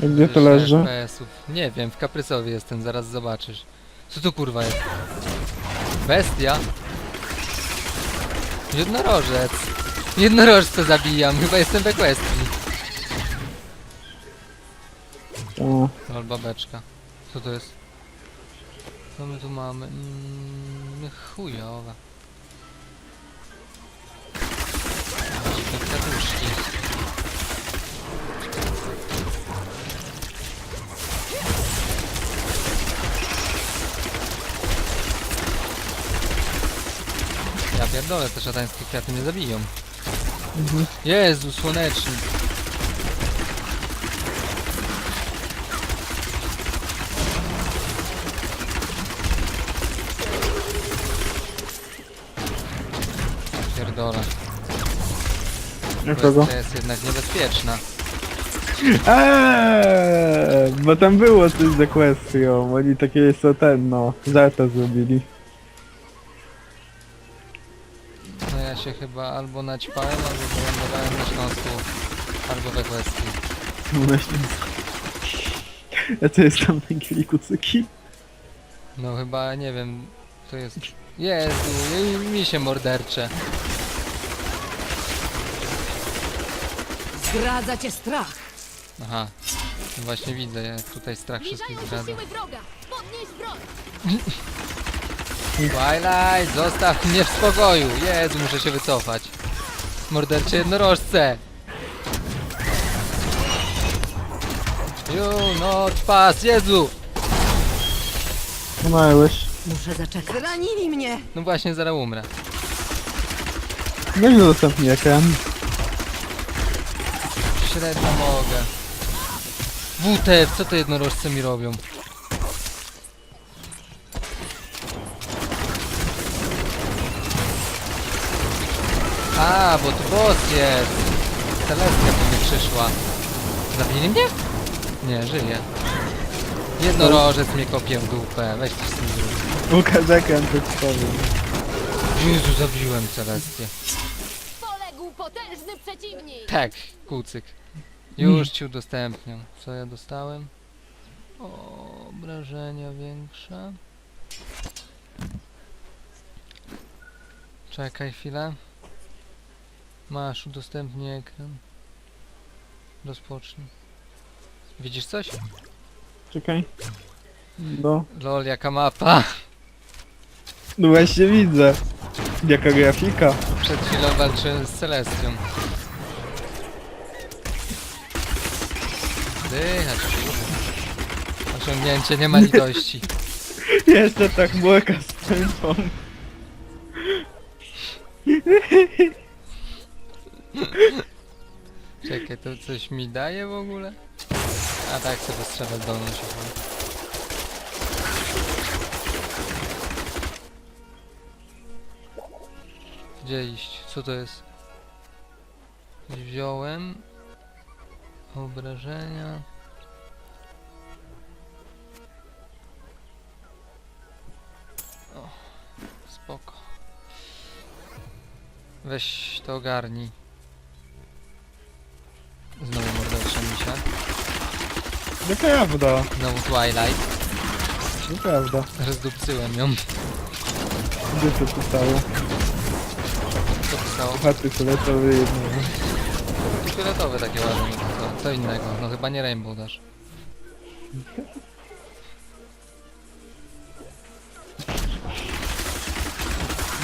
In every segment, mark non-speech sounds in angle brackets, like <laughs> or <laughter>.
Gdzie to leży? FPS-ów. Nie wiem, w Kaprysowie jestem, zaraz zobaczysz. Co tu kurwa jest? Bestia? Jednorożec. Jednorożce zabijam, chyba jestem w Equestrii. O, Lol, babeczka. Co to jest? Co my tu mamy? Mm, chujowa. Dziwne pierdolę, te szatańskie kwiaty mnie zabiją. mhm. Jezu, słonecznik. Pierdolę. Jakiego? To jest jednak niebezpieczna. Eee, bo tam było coś z Equestrią. Oni takie jest to ten, no, zarta zrobili. Ja się chyba albo naćpałem, albo wylądowałem na Śląsku, albo we Kwestii. Na Śląsku. A co jest tam na kilikucyki? No chyba, nie wiem, to jest... Jezu, i- mi się mordercze. Zdradza cię strach. Aha, właśnie widzę, jak tutaj strach wszystkich Zbliżają się zdradza. siły wroga! Podnieś broń! <laughs> Twilight, zostaw mnie w spokoju! Jezu, muszę się wycofać. Mordercze jednorożce! You not pass, Jezu! Umarłeś. Muszę zaczekać. Zranili mnie. No właśnie, zaraz umrę. Weź udostępnij ekran. Średnio mogę. WTF, co te jednorożce mi robią? A, bo tu boss jest. Celestia po mnie przyszła. Zabili mnie? Nie, żyje. Jednorożec mnie kopie w dupę. Weź coś z tym zrób. Łukasz ekran tekstowy. Jezu, zabiłem Celestię. Poległ potężny przeciwnik! Tak, kucyk. Już ci udostępniam. Co ja dostałem? Obrażenia większe. Czekaj chwilę. Masz, udostępnij ekran. Rozpocznij. Widzisz coś? Czekaj. No. Lol, jaka mapa. No właśnie widzę. Jaka grafika. Przed chwilą walczyłem z Celestią. Dychać, kurwa. Osiągnięcie nie ma litości. <laughs> Jeszcze tak młoka z pępą. <laughs> Czekaj, to coś mi daje w ogóle? A tak, sobie strzelę dolną się. Gdzie iść? Co to jest? Wziąłem obrażenia. O, spoko. Weź to ogarnij. Misia. Nieprawda. Znowu Twilight. Nieprawda. Rozdupcyłem ją. Gdzie to pisało? Co pisało? Chaty fioletowe jedno. To fioletowe takie ładne. Co, co innego? No chyba nie Rainbow Dash.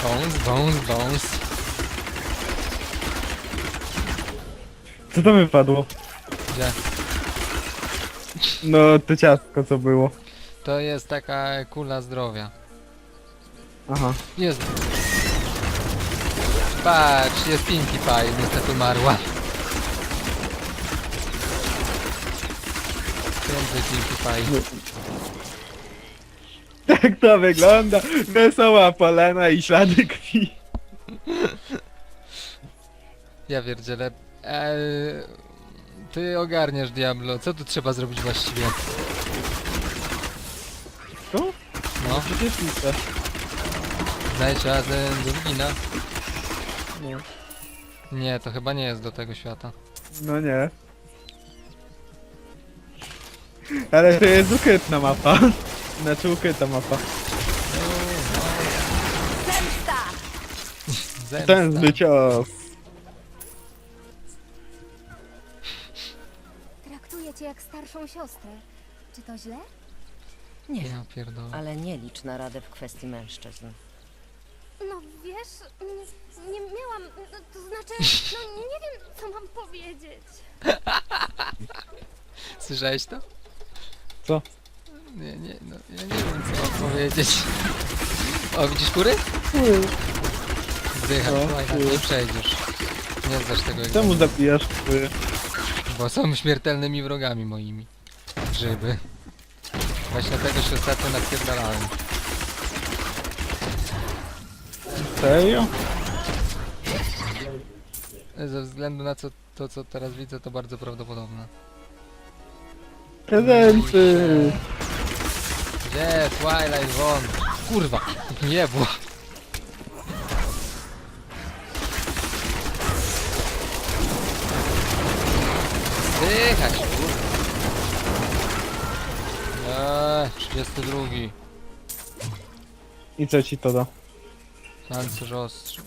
Bones, bones, bones. Co to wypadło? Gdzie? No to ciastko co było. To jest taka kula zdrowia. Aha. Jest. Patrz, jest Pinkie Pie, niestety umarła. Więcej Pinkie Pie. <laughs> Tak to wygląda. Wesoła polena i ślady krwi. Ja pierdzielę. Eee, ty ogarniasz Diablo, co tu trzeba zrobić właściwie? Co? No, znajdź razem Durgina. Nie. Nie, to chyba nie jest do tego świata. No nie. Ale to jest ukrytna mapa. Znaczy ukryta mapa. Zemsta! Zemsta. Ten cios. Traktuję cię jak starszą siostrę. Czy to źle? Nie, Ja pierdolę. ale nie licz na radę w kwestii mężczyzn. No wiesz, nie, nie miałam. No, to znaczy, no <laughs> nie wiem, co mam powiedzieć. <laughs> Słyszałeś to? Co? Nie, nie, no ja nie wiem co mam powiedzieć. O, widzisz kury? Zdychaj, No, słuchaj, tak kury. nie przejdziesz. Nie znasz tego Czemu egzaminu, zabijasz kury? Bo są śmiertelnymi wrogami moimi. Grzyby. Właśnie tego się ostatnio napierdalałem. Serio? Ze względu na co, to, co teraz widzę, to bardzo prawdopodobne. Prezenty! Gdzie? Twilight won! Kurwa! Nie było! Zdychać, kurwa! Eee, 32. I co ci to da? Pancerz ostrzy.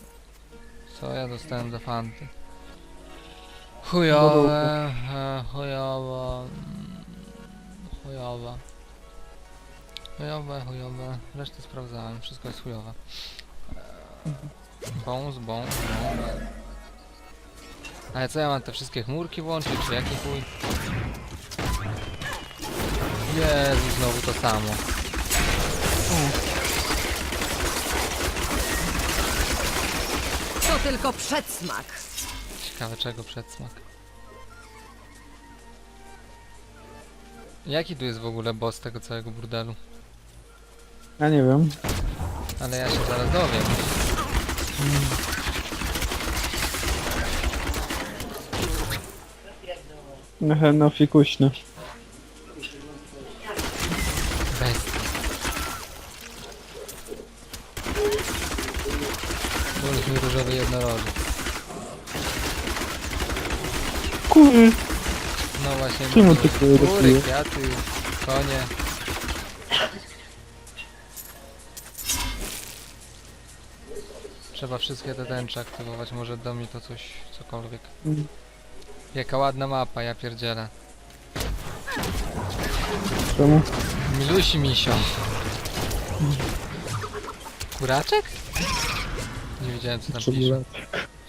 Co ja dostałem za fanty? Chujowe, e, chujowo, mm, chujowe. Chujowe, chujowe. Resztę sprawdzałem, wszystko jest chujowe. Bąs, bąs, bąs. Ale co ja mam te wszystkie chmurki włączyć, czy jaki chuj? Jezu, znowu to samo. To tylko przedsmak. Ciekawe czego przedsmak. Jaki tu jest w ogóle boss tego całego burdelu? Ja nie wiem. Ale ja się zaraz dowiem. No, no fikuśny. Bestia. Mój różowy jednorożec. Kury! No właśnie. Czemu mówię, ty kury kwiaty, konie. Trzeba wszystkie te tęcze aktywować, może da mi to coś, cokolwiek. Mm. Jaka ładna mapa, ja pierdzielę. Czemu? Milusi misio. Kuraczek? Nie wiedziałem co tam pisze.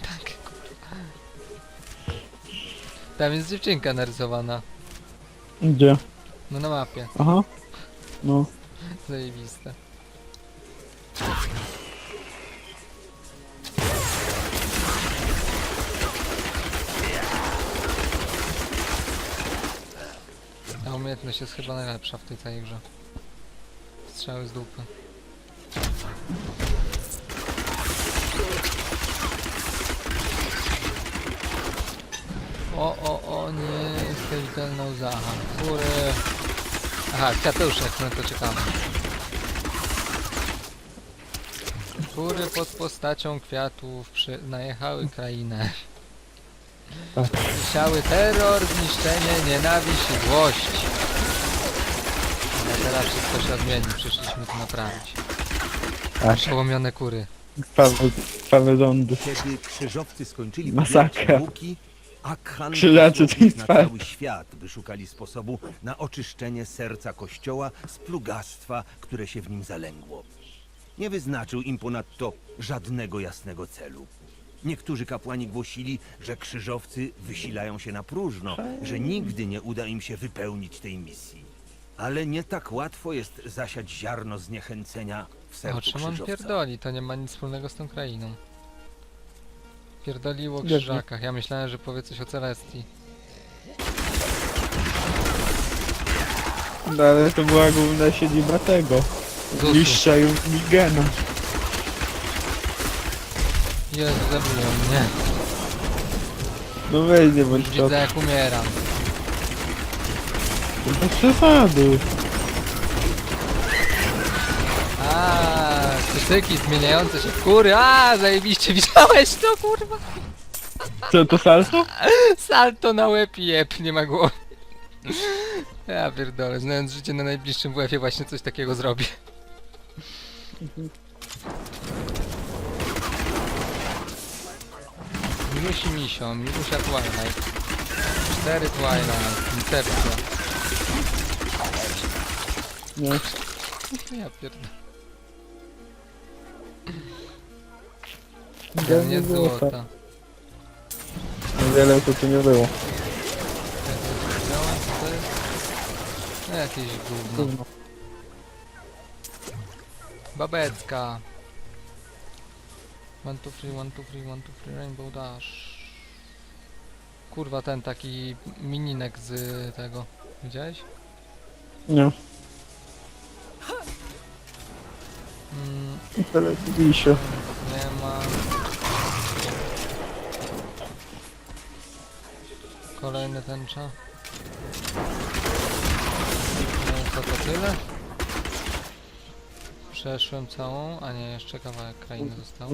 Tak, kurwa. Tam jest dziewczynka narysowana. Gdzie? No na mapie. Aha. No. Zajebiste. Umiejętność jest chyba najlepsza w tej całej grze. Strzały z dupy. O, o, o, nie, skeletalna łzacha. Góry. Aha, kwiatuszek, no to czekamy. Góry pod postacią kwiatów przy... najechały krainę. Tak. Siały terror, zniszczenie, nienawiść i złość. Ale teraz wszystko się odmieni, przyszliśmy to naprawić. Tak. Przełomione kury. Krwawe rządy. Kiedy krzyżowcy skończyli Masakra. pobierać łuki, Akhan Krzyżacy ich na cały świat, by szukali sposobu na oczyszczenie serca kościoła z plugastwa, które się w nim zalęgło. Nie wyznaczył im ponadto żadnego jasnego celu. Niektórzy kapłani głosili, że krzyżowcy wysilają się na próżno, że nigdy nie uda im się wypełnić tej misji. Ale nie tak łatwo jest zasiać ziarno zniechęcenia w O sercu czym on krzyżowca. pierdoli? To nie ma nic wspólnego z tą krainą. Pierdoliło o krzyżakach. Ja myślałem, że powie coś o Celestii. No, ale to była główna siedziba tego. Zusu. Liszcza i Migena. Jezu, zabiją mnie. No weź nie bądź to. Widzę jak umieram. Bez przesady. A, kucyki zmieniające się w kury. A, zajebiście, <laughs> widziałeś to, kurwa? Co to salto? Salto na łeb i jeb, nie ma głowy. Ja pierdolę, znając życie na najbliższym WF-ie właśnie coś takiego zrobię. Milusi Misio, Milusia Twilight. Cztery Twilight, Incepcja. Nie. Ja pierdolę. Ja Nie złota. Wiele to tu nie było. No, Jakieś gówno. Gówno. Babecka. One, two, three, one, two, three, one, two, three, Rainbow Dash. Kurwa, ten taki mininek z tego. Widziałeś? Nie. Mm, Telewizja. nie ma. Kolejny tęcza. No to to tyle. Przeszłem całą, a nie, jeszcze kawałek krainy został.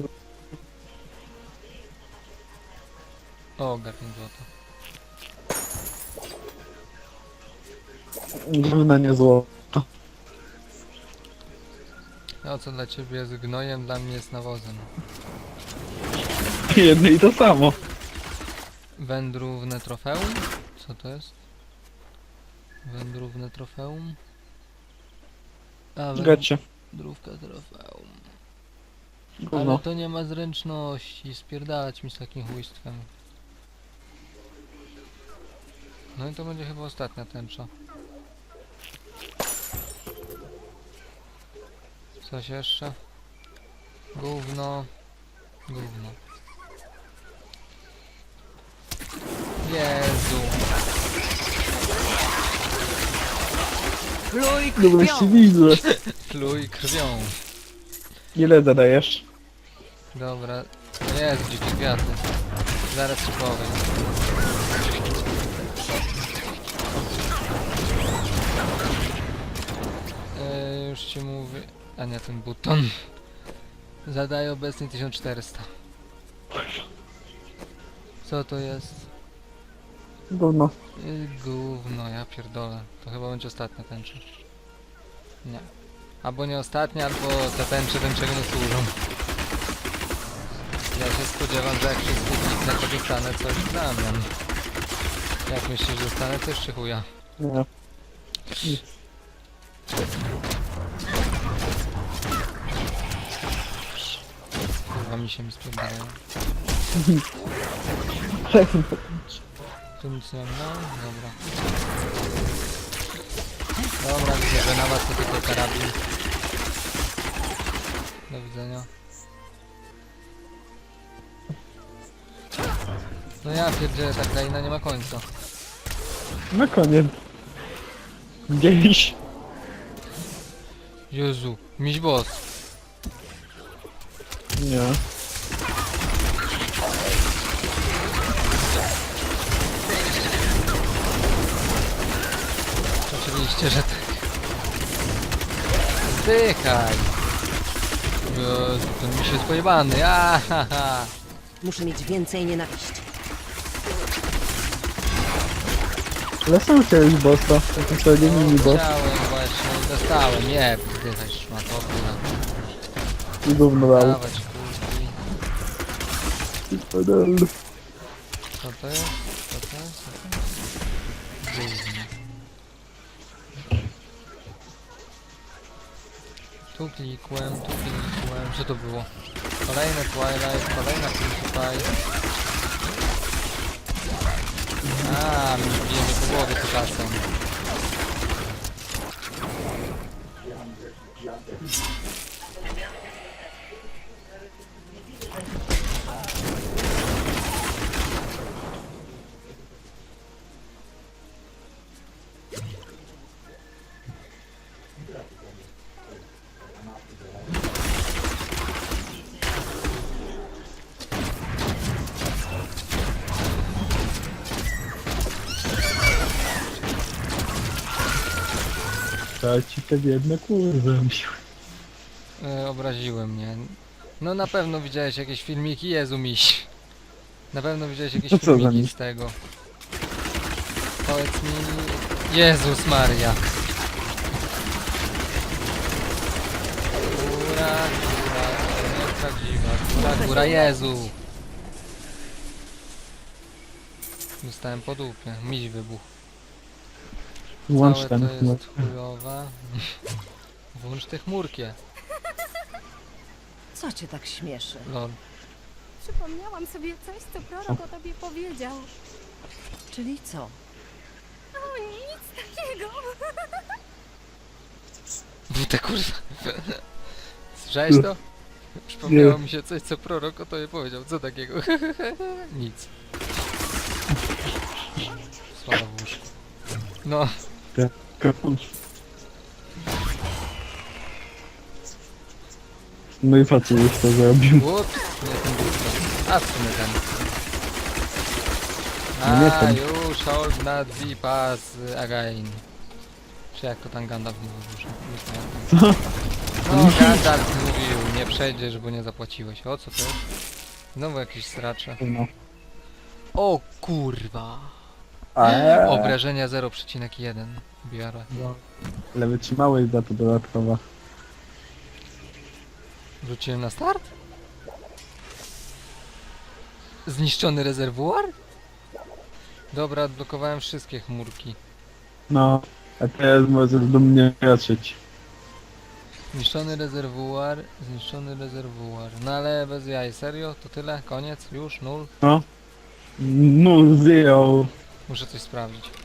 O, garnię złota. Gówno nie zło. No co dla ciebie jest gnojem, dla mnie jest nawozem. <laughs> Jedno i to samo. Wędrówne trofeum? Co to jest? Wędrówne trofeum? A, Gacie. wędrówka trofeum. Ale Gówno. to nie ma zręczności, spierdalać mi z takim chujstwem. No i to będzie chyba ostatnia tęcza. Coś jeszcze? Gówno. Gówno. Jezu. Pluj No właśnie widzę. Pluj krwią. Ile zadajesz? Dobra. Jest dzikie kwiaty. Zaraz ci powiem. Eee, już ci mówię. A nie ten buton. Zadaję obecnie 1400. Co to jest? Gówno. Yy, Gówno, ja pierdolę. To chyba będzie ostatnia tęcza. Nie. Albo nie ostatnia, albo te tęcze do niczego nie służą. Ja się spodziewam, że jak wszystko kliknę, to dostanę coś w zamian. Jak myślisz, że dostanę coś czy chuja? Nie. Kurwa mi się <laughs> mi spierdają. Tu nic nie mam, no dobra. Dobra, widzę, że na was to tylko karabin. Do widzenia. No ja pierdzielę, ta kraina nie ma końca. Na koniec. Gdzieś. Jezu, miś boss. Nie. Oczywiście, że tak. Zdychaj. Jezu, ten miś jest pojebany, ahaha. Muszę mieć więcej nienawiści. Ale sam chciałeś bossa. To wtedy No, mini boss. Chciałem właśnie, dostałem, nie, wdychaj szmatokura. I gówno dał. Dawać. Co to jest? Co to jest? Co to jest? Gówno. Tu klikłem, tu klikłem. Co to było? Kolejne Twilight, kolejna Principal. A, mi bije mnie po głowie to czasem. Ci te biedne kurwy. E, obraziły mnie. No na pewno widziałeś jakieś filmiki, Jezu miś. Na pewno widziałeś jakieś To co za filmiki miś? z tego. Powiedz mi, Jezus Maria. Góra, góra, to nie prawdziwa. Góra, góra, Jezu. Dostałem po dupie. Miś wybuch. Włącz Całe ten. to jest chujowe. <laughs> Włącz te chmurkie. Co cię tak śmieszy? Lol. Przypomniałam sobie coś, co prorok o tobie powiedział. Czyli co? O, nic takiego. <laughs> Bute kurwa. <laughs> Słyszałeś to? Przypomniało mi się coś, co prorok o tobie powiedział. Co takiego? Nic. Słaba w łóżku. No, No i co już to zrobił? nie. A w sumie ten. No nie A, ten. już hold not the pass again. Czy jak to tam Gandalf mówił już? Nie pamiętam. No, Gandalf mówił, nie przejdziesz, bo nie zapłaciłeś. O, co to jest? Znowu jakieś stracze. No. O kurwa. Eee, Obrażenia 0,1 biorę. ale wytrzymałość za to dodatkowa. Wróciłem na start? Zniszczony rezerwuar? Dobra, odblokowałem wszystkie chmurki. No, a teraz możesz do mnie raczyć. Zniszczony rezerwuar, zniszczony rezerwuar. No ale bez jaj, serio? To tyle? Koniec? Już? Nul? No. No, zero. Muszę coś sprawdzić.